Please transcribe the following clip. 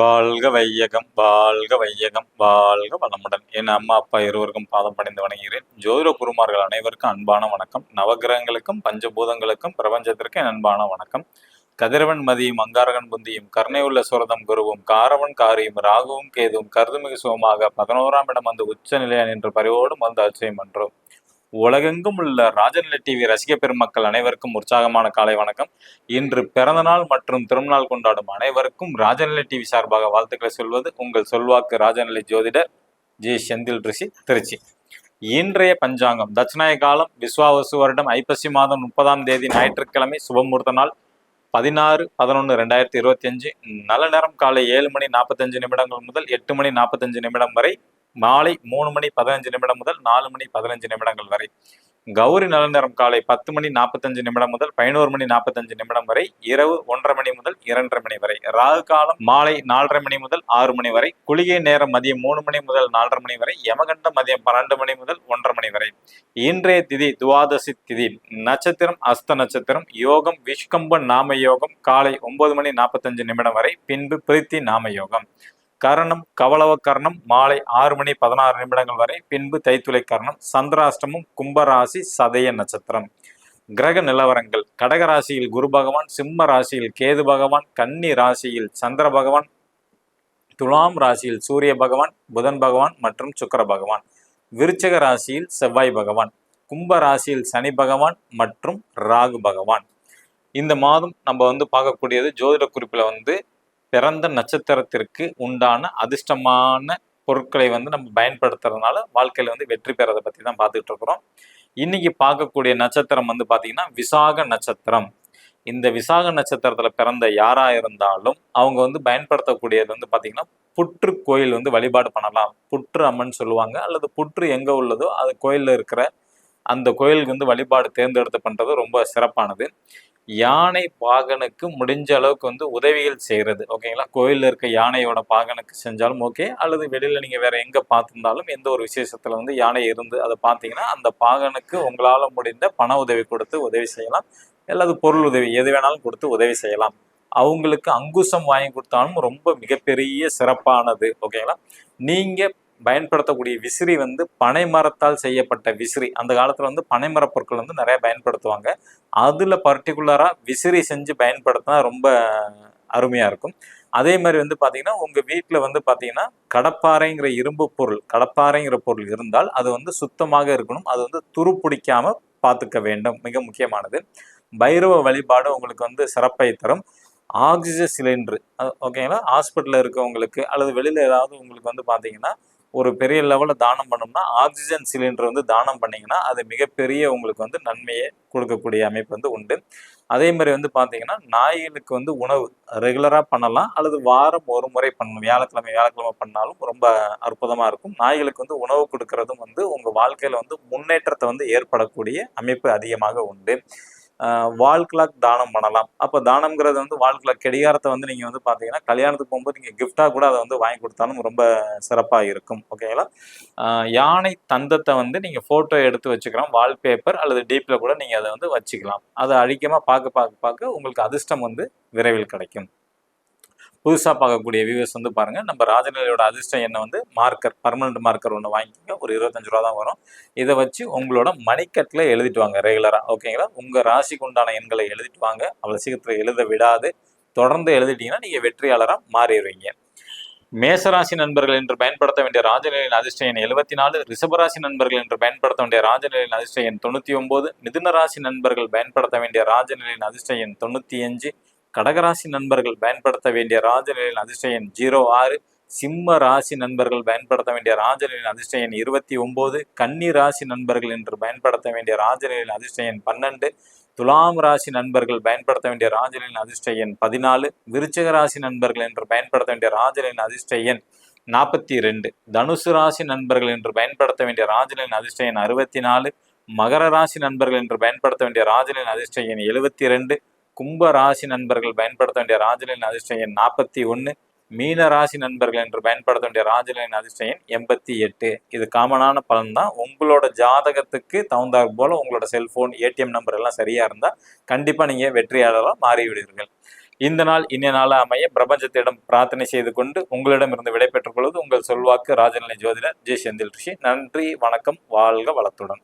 வாழ்க வையகம் வாழ்க வையகம் வாழ்க வளமுடன். என் அம்மா அப்பா இருவருக்கும் பாதம் பணிந்து வணங்குகிறேன். ஜோதிட குருமார்கள் அனைவருக்கும் அன்பான வணக்கம். நவகிரகங்களுக்கும் பஞ்சபூதங்களுக்கும் பிரபஞ்சத்திற்கும் என் அன்பான வணக்கம். கதிரவன் மதியும் அங்காரகன் புந்தியும் கருணை உள்ள சுரதம் குருவும் காரவன் காரியும் ராகுவும் கேதுவும் கருதுமிகு சுகமாக பதினோராம் இடம் வந்து உச்ச நிலையான் என்று பறிவோடும் வந்து அச்சயம் என்றோம் உலகெங்கும் உள்ள ராஜநிலை டிவி ரசிக பெருமக்கள் அனைவருக்கும் உற்சாகமான காலை வணக்கம். இன்று பிறந்தநாள் மற்றும் திருநாள் கொண்டாடும் அனைவருக்கும் ராஜநிலை டிவி சார்பாக வாழ்த்துக்களை சொல்வது உங்கள் சொல்வாக்கு ராஜநிலை ஜோதிடர் ஜி. செந்தில் ரிஷி திருச்சி. இன்றைய பஞ்சாங்கம் தட்சிணாய காலம் விஸ்வாவசு வருடம் ஐப்பசி மாதம் முப்பதாம் தேதி ஞாயிற்றுக்கிழமை சுபமுகூர்த்த நாள் பதினாறு பதினொன்று ரெண்டாயிரத்தி இருபத்தி அஞ்சு. நல்ல நேரம் காலை ஏழு மணி நாற்பத்தஞ்சு நிமிடங்கள் முதல் எட்டு மணி நாற்பத்தஞ்சு நிமிடம் வரை மாலை மூணு மணி பதினஞ்சு நிமிடம் முதல் நாலு மணி பதினஞ்சு நிமிடங்கள் வரை. கௌரி நல்ல நேரம் காலை பத்து மணி நாற்பத்தஞ்சு நிமிடம் முதல் பதினோரு மணி நாற்பத்தஞ்சு நிமிடம் வரை இரவு ஒன்றரை மணி முதல் இரண்டரை மணி வரை ராகு காலம் மாலை நாலரை மணி முதல் ஆறு மணி வரை குளிகை நேரம் மதியம் மூணு மணி முதல் நாலரை மணி வரை யமகண்டம் மதியம் பன்னெண்டு மணி முதல் ஒன்றரை மணி வரை. இன்றைய திதி துவாதசி திதி. நட்சத்திரம் அஸ்த நட்சத்திரம் யோகம் விஷ்கம்ப நாம யோகம் காலை ஒன்பது மணி நாற்பத்தஞ்சு நிமிடம் வரை பின்பு பிரித்தி நாம யோகம் கரணம் கவளவ கர்ணம் மாலை ஆறு மணி பதினாறு நிமிடங்கள் வரை பின்பு தைத்துளை கர்ணம் சந்திராஷ்டமம் கும்பராசி சதய நட்சத்திரம். கிரக நிலவரங்கள். கடக ராசியில் குரு பகவான் சிம்ம ராசியில் கேது பகவான் கன்னி ராசியில் சந்திர பகவான் துலாம் ராசியில் சூரிய பகவான் புதன் பகவான் மற்றும் சுக்கர பகவான். விருச்சக ராசியில் செவ்வாய் பகவான் கும்ப ராசியில் சனி பகவான் மற்றும் ராகு பகவான். இந்த மாதம் நம்ம வந்து பார்க்கக்கூடியது ஜோதிட குறிப்பில் வந்து பிறந்த நட்சத்திரத்திற்கு உண்டான அதிர்ஷ்டமான பொருட்களை வந்து நம்ம பயன்படுத்துறதுனால வாழ்க்கையில் வந்து வெற்றி பெறதை பற்றி தான் பார்த்துட்டு இருக்கிறோம். இன்னைக்கு பார்க்கக்கூடிய நட்சத்திரம் வந்து பார்த்தீங்கன்னா விசாக நட்சத்திரம். இந்த விசாக நட்சத்திரத்தில் பிறந்த யாராக இருந்தாலும் அவங்க வந்து பயன்படுத்தக்கூடியது வந்து பார்த்திங்கன்னா புற்று கோயில் வந்து வழிபாடு பண்ணலாம். புற்று அம்மன் சொல்லுவாங்க அல்லது புற்று எங்கே உள்ளதோ அது கோயிலில் இருக்கிற அந்த கோயிலுக்கு வந்து வழிபாடு தேர்ந்தெடுத்து பண்ணுறது ரொம்ப சிறப்பானது. யானை பாகனுக்கு முடிஞ்ச அளவுக்கு வந்து உதவிகள் செய்கிறது ஓகேங்களா? கோயிலில் இருக்க யானையோட பாகனுக்கு செஞ்சாலும் ஓகே அல்லது வெளியில் நீங்கள் வேற எங்கே பார்த்துருந்தாலும் எந்த ஒரு விசேஷத்தில் வந்து யானை இருந்து அதை பார்த்தீங்கன்னா அந்த பாகனுக்கு உங்களால் முடிந்த பண உதவி கொடுத்து உதவி செய்யலாம். அல்லது பொருள் உதவி எது வேணாலும் கொடுத்து உதவி செய்யலாம். அவங்களுக்கு அங்குசம் வாங்கி கொடுத்தாலும் ரொம்ப மிகப்பெரிய சிறப்பானது ஓகேங்களா? நீங்கள் பயன்படுத்தக்கூடிய விசிறி வந்து பனை மரத்தால் செய்யப்பட்ட விசிறி. அந்த காலத்தில் வந்து பனைமரப் பொருட்கள் வந்து நிறையா பயன்படுத்துவாங்க. அதில் பர்டிகுலராக விசிறி செஞ்சு பயன்படுத்தினா ரொம்ப அருமையாக இருக்கும். அதே மாதிரி வந்து பார்த்திங்கன்னா உங்கள் வீட்டில் வந்து பார்த்திங்கன்னா கடப்பாறைங்கிற இரும்பு பொருள் கடப்பாறைங்கிற பொருள் இருந்தால் அது வந்து சுத்தமாக இருக்கணும். அது வந்து துருப்பிடிக்காமல் பார்த்துக்க வேண்டும். மிக முக்கியமானது. பைரவ வழிபாடு உங்களுக்கு வந்து சிறப்பை தரும். ஆக்சிஜன் சிலிண்ட்ரு ஓகேங்களா? ஹாஸ்பிட்டலில் இருக்கவங்களுக்கு அல்லது வெளியில் ஏதாவது உங்களுக்கு வந்து பார்த்தீங்கன்னா ஒரு பெரிய லெவலில் தானம் பண்ணோம்னா ஆக்சிஜன் சிலிண்டர் வந்து தானம் பண்ணிங்கன்னா அது மிகப்பெரிய உங்களுக்கு வந்து நன்மையை கொடுக்கக்கூடிய அமைப்பு வந்து உண்டு. அதே மாதிரி வந்து பார்த்தீங்கன்னா நாய்களுக்கு வந்து உணவு ரெகுலராக பண்ணலாம் அல்லது வாரம் ஒரு முறை பண்ணணும். வியாழக்கிழமை வியாழக்கிழமை பண்ணாலும் ரொம்ப அற்புதமாக இருக்கும். நாய்களுக்கு வந்து உணவு கொடுக்கறதும் வந்து உங்கள் வாழ்க்கையில் வந்து முன்னேற்றத்தை வந்து ஏற்படக்கூடிய அமைப்பு அதிகமாக உண்டு. வால் கிளாக் தானம் பண்ணலாம். அப்போ தானம்ங்கிறது வந்து வால் கிளாக் கெடிகாரத்தை வந்து நீங்கள் வந்து பார்த்தீங்கன்னா கல்யாணத்துக்கு போகும்போது நீங்கள் கிஃப்டாக கூட அதை வந்து வாங்கி கொடுத்தாலும் ரொம்ப சிறப்பாக இருக்கும். ஓகேங்களா யானை தந்தத்தை வந்து நீங்கள் ஃபோட்டோ எடுத்து வச்சுக்கலாம். வால்பேப்பர் அல்லது டீப்பில் கூட நீங்கள் அதை வந்து வச்சுக்கலாம். அதை அழிக்கமாக பார்க்க பார்க்க பார்க்க உங்களுக்கு அதிர்ஷ்டம் வந்து விரைவில் கிடைக்கும். புதுசாக பார்க்கக்கூடிய வியூவர்ஸ் வந்து பாருங்கள் நம்ம ராஜநிலையோட அதிர்ஷ்டம் என்ன வந்து? மார்க்கர் பர்மனெண்ட் மார்க்கர் ஒன்று வாங்கிக்கோங்க. ஒரு இருபத்தஞ்சு ரூபா தான் வரும். இதை வச்சு உங்களோட மணிக்கட்டில் எழுதிட்டு வாங்க ரெகுலராக ஓகேங்களா உங்கள் ராசிக்கு உண்டான எண்களை எழுதிட்டு வாங்க. அவ்வளோ சீக்கிரத்தில் எழுத விடாது. தொடர்ந்து எழுதிட்டீங்கன்னா நீங்கள் வெற்றியாளராக மாறிடுவீங்க. மேசராசி நண்பர்கள் என்று பயன்படுத்த வேண்டிய ராஜநிலையின் அதிர்ஷ்ட எண் எழுபத்தி நாலு ரிஷபராசி நண்பர்கள் என்று பயன்படுத்த வேண்டிய ராஜநிலையின் அதிர்ஷ்ட எண் தொண்ணூற்றி ஒம்பது. மிதுன ராசி நண்பர்கள் பயன்படுத்த வேண்டிய ராஜநிலையின் அதிர்ஷ்ட எண் தொண்ணூற்றி அஞ்சு. கடகராசி நண்பர்கள் பயன்படுத்த வேண்டிய ராஜநிலையின் அதிர்ஷ்ட ஜீரோ ஆறு சிம்ம ராசி நண்பர்கள் பயன்படுத்த வேண்டிய ராஜநிலையின் அதிர்ஷ்ட இருபத்தி ஒன்பது கன்னி ராசி நண்பர்கள் என்று பயன்படுத்த வேண்டிய ராஜநிலையின் அதிர்ஷ்ட பன்னெண்டு துலாம் ராசி நண்பர்கள் பயன்படுத்த வேண்டிய ராஜலின் அதிர்ஷ்ட எண் பதினாலு விருச்சக ராசி நண்பர்கள் என்று பயன்படுத்த வேண்டிய ராஜலின் அதிர்ஷ்ட எண் நாற்பத்தி ரெண்டு தனுசு ராசி நண்பர்கள் என்று பயன்படுத்த வேண்டிய ராஜலின் அதிர்ஷ்ட எண் அறுபத்தி நாலு மகர ராசி நண்பர்கள் என்று பயன்படுத்த வேண்டிய ராஜலின் அதிர்ஷ்ட எண் எழுபத்தி ரெண்டு கும்ப ராசி நண்பர்கள் பயன்படுத்த வேண்டிய ராஜலின் அதிர்ஷ்ட எண் நாற்பத்தி ஒன்று மீன ராசி நண்பர்கள் என்று பயன்படுத்த வேண்டிய ராஜலின் அதிர்ஷ்ட எண் எண்பத்தி எட்டு. இது காமனான பலன் தான் உங்களோட ஜாதகத்துக்கு தகுந்தாற் போல் உங்களோட செல்ஃபோன் ஏடிஎம் நம்பர் எல்லாம் சரியாக இருந்தால் கண்டிப்பாக நீங்கள் வெற்றியாளராக மாறிவிடுவீர்கள். இந்த நாள் இனிய நாளாக அமைய பிரபஞ்சத்திடம் பிரார்த்தனை செய்து கொண்டு உங்களிடமிருந்து விடைபெற்றுக் கொள்வது உங்கள் சொல்வாக்கு ராஜநிலை ஜோதிடர் ஜெய் செந்தில் ரிஷி. நன்றி வணக்கம் வாழ்க வளத்துடன்.